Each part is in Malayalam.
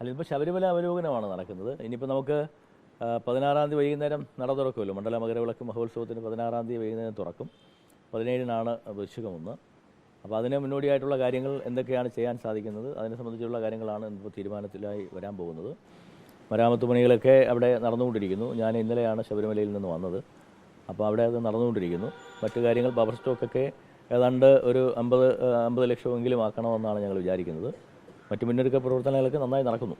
അല്ല ഇപ്പോൾ ശബരിമല അവലോകനമാണ് നടക്കുന്നത്. ഇനിയിപ്പോൾ നമുക്ക് പതിനാറാം തീയതി വൈകുന്നേരം നട തുറക്കുമല്ലോ. മണ്ഡല മകരവിളക്ക് മഹോത്സവത്തിന് പതിനാറാം തീയതി വൈകുന്നേരം തുറക്കും. പതിനേഴിനാണ് വൃശ്ചികം ഒന്ന് അപ്പോൾ അതിന് മുന്നോടിയായിട്ടുള്ള കാര്യങ്ങൾ എന്തൊക്കെയാണ് ചെയ്യാൻ സാധിക്കുന്നത്? അതിനെ സംബന്ധിച്ചുള്ള കാര്യങ്ങളാണ് ഇപ്പോൾ തീരുമാനത്തിലായി വരാൻ പോകുന്നത്. മരാമത്ത് പണികളൊക്കെ അവിടെ നടന്നുകൊണ്ടിരിക്കുന്നു. ഞാൻ ഇന്നലെയാണ് ശബരിമലയിൽ നിന്ന് വന്നത്. അപ്പോൾ അവിടെ അത് നടന്നുകൊണ്ടിരിക്കുന്നു. മറ്റു കാര്യങ്ങൾ പവർ സ്റ്റോക്കൊക്കെ ഏതാണ്ട് ഒരു അമ്പത് അമ്പത് ലക്ഷമെങ്കിലും ആക്കണമെന്നാണ് ഞങ്ങൾ വിചാരിക്കുന്നത്. മറ്റു മുന്നൊരുക്ക പ്രവർത്തനങ്ങളൊക്കെ നന്നായി നടക്കുന്നു.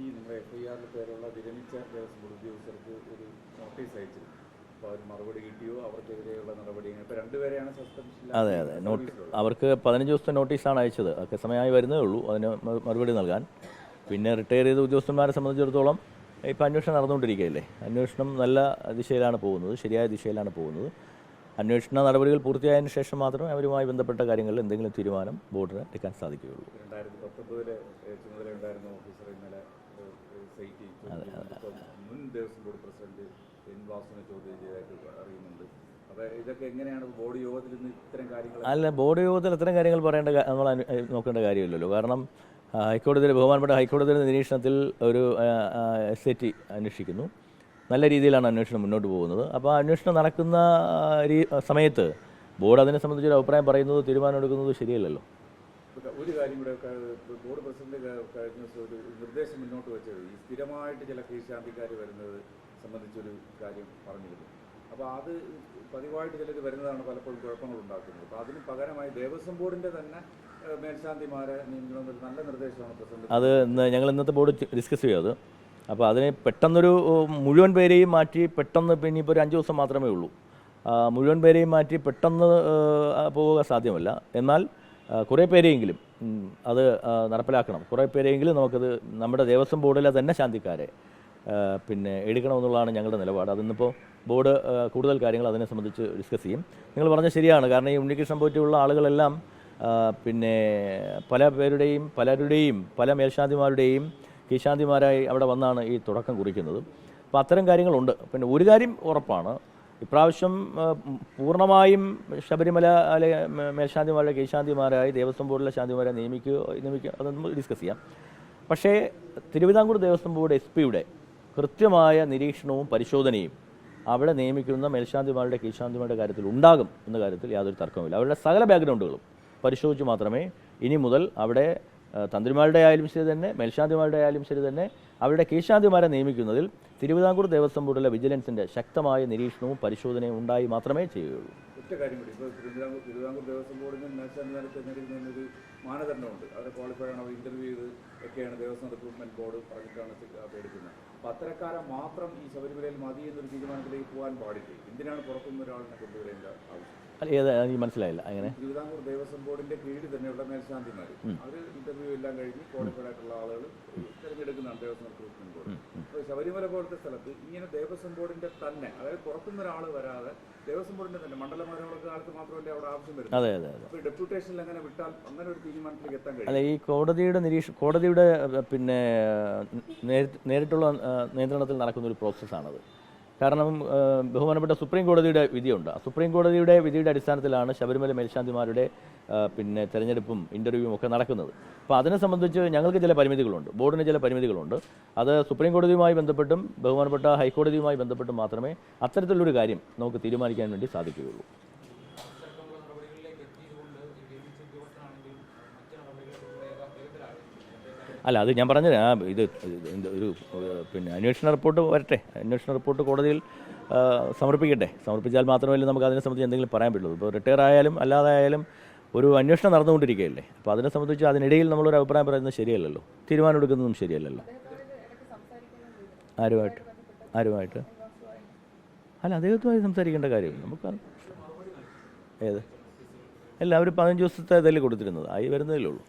ഈ നമ്മുടെ എഫ് ഐ ആറിൽ പേരുള്ള വിരമിച്ച ദേവസ്വം ബോർഡ് ഉദ്യോഗസ്ഥർക്ക് ഒരു നോട്ടീസ് അയച്ചിരുന്നു. അപ്പോൾ മറുപടി കിട്ടിയോ? അവർക്കെതിരെയുള്ള നടപടി ഇപ്പോൾ രണ്ടുപേരെയാണ് സസ്പെൻഷൻ അതെ അതെ. നോട്ട് അവർക്ക് പതിനഞ്ച് ദിവസത്തെ നോട്ടീസാണ് അയച്ചത്. ഒക്കെ സമയമായി വരുന്നേ ഉള്ളൂ. അതിന് മറുപടി നൽകാൻ. പിന്നെ റിട്ടയർ ചെയ്ത ഉദ്യോഗസ്ഥന്മാരെ സംബന്ധിച്ചിടത്തോളം ഇപ്പോൾ അന്വേഷണം നടന്നുകൊണ്ടിരിക്കുകയല്ലേ? അന്വേഷണം നല്ല ദിശയിലാണ് പോകുന്നത്. ശരിയായ ദിശയിലാണ് പോകുന്നത്. അന്വേഷണ നടപടികൾ പൂർത്തിയായതിനു ശേഷം മാത്രമേ അവരുമായി ബന്ധപ്പെട്ട കാര്യങ്ങളിൽ എന്തെങ്കിലും തീരുമാനം ബോർഡിന് എടുക്കാൻ സാധിക്കുകയുള്ളൂ. അല്ല ബോർഡ് യോഗത്തിൽ ഇത്തരം കാര്യങ്ങൾ പറയേണ്ട നമ്മൾ നോക്കേണ്ട കാര്യമില്ലല്ലോ. കാരണം ഹൈക്കോടതിയിലെ ബഹുമാനപ്പെട്ട ഹൈക്കോടതിയുടെ നിരീക്ഷണത്തിൽ ഒരു എസ് ഐ ടി അന്വേഷിക്കുന്നു. നല്ല രീതിയിലാണ് അന്വേഷണം മുന്നോട്ട് പോകുന്നത്. അപ്പോൾ അന്വേഷണം നടക്കുന്ന സമയത്ത് ബോർഡ് അതിനെ സംബന്ധിച്ചൊരു അഭിപ്രായം പറയുന്നത് തീരുമാനം എടുക്കുന്നത് ശരിയല്ലല്ലോ. ഒരു കാര്യം കൂടെ ബോർഡ് പ്രസിഡന്റ് കഴിഞ്ഞ ദിവസം ഒരു നിർദ്ദേശം മുന്നോട്ട് വെച്ചത് ഈ സ്ഥിരമായിട്ട് ചില കീഴ്ശാന്തിക്കാർ വരുന്നത് സംബന്ധിച്ചൊരു കാര്യം പറഞ്ഞിരുന്നു. അപ്പോൾ അത് പതിവായിട്ട് ചിലർ വരുന്നതാണ് പലപ്പോഴും കുഴപ്പങ്ങൾ ഉണ്ടാക്കുന്നത്. അപ്പോൾ അതിന് പകരമായി ദേവസ്വം ബോർഡിന്റെ തന്നെ മേൽശാന്തിമാരെ നിയമിക്കണമെന്നൊരു നല്ല നിർദ്ദേശമാണ് പ്രസിഡന്റ്. അത് ഞങ്ങൾ ഇന്നത്തെ ബോർഡ് ഡിസ്കസ് ചെയ്യും അത്. അപ്പോൾ അതിനെ പെട്ടെന്നൊരു മുഴുവൻ പേരെയും മാറ്റി പെട്ടെന്ന് പിന്നെ ഇപ്പോൾ ഒരു അഞ്ച് ദിവസം മാത്രമേ ഉള്ളൂ. മുഴുവൻ പേരെയും മാറ്റി പെട്ടെന്ന് പോവുക സാധ്യമല്ല. എന്നാൽ കുറേ പേരെയെങ്കിലും അത് നടപ്പിലാക്കണം. കുറേ പേരെയെങ്കിലും നമുക്കത് നമ്മുടെ ദേവസ്വം ബോർഡിലെ തന്നെ ശാന്തിക്കാരെ പിന്നെ എടുക്കണമെന്നുള്ളതാണ് ഞങ്ങളുടെ നിലപാട്. അതിന്നിപ്പോൾ ബോർഡ് കൂടുതൽ കാര്യങ്ങൾ അതിനെ സംബന്ധിച്ച് ഡിസ്കസ് ചെയ്യും. നിങ്ങൾ പറഞ്ഞ ശരിയാണ്. കാരണം ഈ ഉണ്ണികൃഷ്ണൻ പോറ്റിയുള്ള ആളുകളെല്ലാം പിന്നെ പല പേരുടെയും പലരുടെയും പല മേൽശാന്തിമാരുടെയും കീശാന്തിമാരായി അവിടെ വന്നാണ് ഈ തുടക്കം കുറിക്കുന്നത്. അപ്പോൾ അത്തരം കാര്യങ്ങളുണ്ട്. പിന്നെ ഒരു കാര്യം ഉറപ്പാണ്. ഇപ്രാവശ്യം പൂർണമായും ശബരിമല അല്ലെ മേൽശാന്തിമാരുടെ കീശാന്തിമാരായി ദേവസ്വം ബോർഡിലെ ശാന്തിമാരെ നിയമിക്കുക നിയമിക്കുക അത് നമുക്ക് ഡിസ്കസ് ചെയ്യാം. പക്ഷേ തിരുവിതാംകൂർ ദേവസ്വം ബോർഡ് എസ് പിയുടെ കൃത്യമായ നിരീക്ഷണവും പരിശോധനയും അവിടെ നിയമിക്കുന്ന മേൽശാന്തിമാരുടെ കീശാന്തിമാരുടെ കാര്യത്തിൽ ഉണ്ടാകും എന്ന കാര്യത്തിൽ യാതൊരു തർക്കവുമില്ല. അവരുടെ സകല ബാക്ക്ഗ്രൗണ്ടുകളും പരിശോധിച്ച് മാത്രമേ ഇനി മുതൽ അവിടെ തന്ത്രിമാരുടെ ആയാലും ശരി തന്നെ മേൽശാന്തിമാരുടെ ആയാലും ശരി തന്നെ അവരുടെ കീഴ്ശാന്തിമാരെ നിയമിക്കുന്നതിൽ തിരുവിതാംകൂർ ദേവസ്വം ബോർഡിലെ വിജിലൻസിന്റെ ശക്തമായ നിരീക്ഷണവും പരിശോധനയും ഉണ്ടായി മാത്രമേ ചെയ്യുകയുള്ളൂ. കാര്യം കൂടി. തിരുവിതാംകൂർ ദേവസ്വം മാനദണ്ഡമുണ്ട്. അവരെ ക്വാളിഫൈഡ് ആണോ ഇന്റർവ്യൂ ചെയ്ത് ഒക്കെയാണ് ദേവസ്വം റിക്രൂട്ട്മെന്റ് ബോർഡ് പറഞ്ഞിട്ടാണ് എടുക്കുന്നത് അപ്പോൾ അത്തരക്കാരെ മാത്രം ഈ ശബരിമലയിൽ മതി എന്നൊരു തീരുമാനത്തിലേക്ക് പോകാൻ പാടില്ല. എന്തിനാണ് പുറത്തുനിന്ന് ഒരാളിനെ കൊണ്ടുവരേണ്ട ആവശ്യം? ഏത് മനസ്സിലായില്ല. അങ്ങനെ? തിരുവിതാംകൂർ ദേവസ്വം ബോർഡിന്റെ കീഴിൽ തന്നെയുള്ള മേൽശാന്തിമാർ അവർ ഇന്റർവ്യൂ എല്ലാം കഴിഞ്ഞ് ക്വാളിഫൈഡ് ആയിട്ടുള്ള ആളുകൾ തിരഞ്ഞെടുക്കുന്നതാണ് ദേവസ്വം റിക്രൂട്ട്മെന്റ് ബോർഡ് അപ്പോൾ ശബരിമല പോലത്തെ സ്ഥലത്ത് ഇങ്ങനെ ദേവസ്വം ബോർഡിന്റെ തന്നെ അതായത് പുറത്തുനിന്ന് ഒരാൾ വരാതെ ദേവസ്വം ബോർഡിന്റെ തന്നെ മണ്ഡലമാരോടൊക്കെ കാലത്ത് മാത്രമല്ലേ അവിടെ ആവശ്യം വരുന്നത്? അപ്പോൾ ഡെപ്യൂട്ടേഷനിൽ അങ്ങനെ വിട്ടാൽ അങ്ങനെ ഒരു അല്ല ഈ കോടതിയുടെ നിരീക്ഷ കോടതിയുടെ പിന്നെ നേരിട്ടുള്ള നിയന്ത്രണത്തിൽ നടക്കുന്ന ഒരു പ്രോസസ്സാണത്. കാരണം ബഹുമാനപ്പെട്ട സുപ്രീം കോടതിയുടെ വിധിയുണ്ട്. ആ സുപ്രീം കോടതിയുടെ വിധിയുടെ അടിസ്ഥാനത്തിലാണ് ശബരിമല മേൽശാന്തിമാരുടെ പിന്നെ തെരഞ്ഞെടുപ്പും ഇന്റർവ്യൂവും ഒക്കെ നടക്കുന്നത്. അപ്പോൾ അതിനെ സംബന്ധിച്ച് ഞങ്ങൾക്ക് ചില പരിമിതികളുണ്ട്. ബോർഡിന് ചില പരിമിതികളുണ്ട്. അത് സുപ്രീം കോടതിയുമായി ബന്ധപ്പെട്ടും ബഹുമാനപ്പെട്ട ഹൈക്കോടതിയുമായി ബന്ധപ്പെട്ടും മാത്രമേ അത്തരത്തിലുള്ളൊരു കാര്യം നമുക്ക് തീരുമാനിക്കാൻ വേണ്ടി സാധിക്കുകയുള്ളൂ. അല്ല അത് ഞാൻ പറഞ്ഞത് ആ ഇത് ഒരു പിന്നെ അന്വേഷണ റിപ്പോർട്ട് വരട്ടെ. അന്വേഷണ റിപ്പോർട്ട് കോടതിയിൽ സമർപ്പിക്കട്ടെ. സമർപ്പിച്ചാൽ മാത്രമല്ലേ നമുക്ക് അതിനെ സംബന്ധിച്ച് എന്തെങ്കിലും പറയാൻ പറ്റുള്ളൂ. ഇപ്പോൾ റിട്ടയർ ആയാലും അല്ലാതെ ആയാലും ഒരു അന്വേഷണം നടന്നുകൊണ്ടിരിക്കുകയല്ലേ. അപ്പോൾ അതിനെ സംബന്ധിച്ച് അതിനിടയിൽ നമ്മളൊരു അഭിപ്രായം പറയുന്നത് ശരിയല്ലല്ലോ. തീരുമാനം എടുക്കുന്നതും ശരിയല്ലല്ലോ. ആരുമായിട്ട്? ആരുമായിട്ട്? അല്ല അദ്ദേഹത്തുമായി സംസാരിക്കേണ്ട കാര്യമില്ല. നമുക്ക് ഏത്? അല്ല അവർ പതിനഞ്ച് ദിവസത്തെ ഇതല്ലേ കൊടുത്തിരുന്നത്. ആയി വരുന്നതല്ലേ ഉള്ളൂ.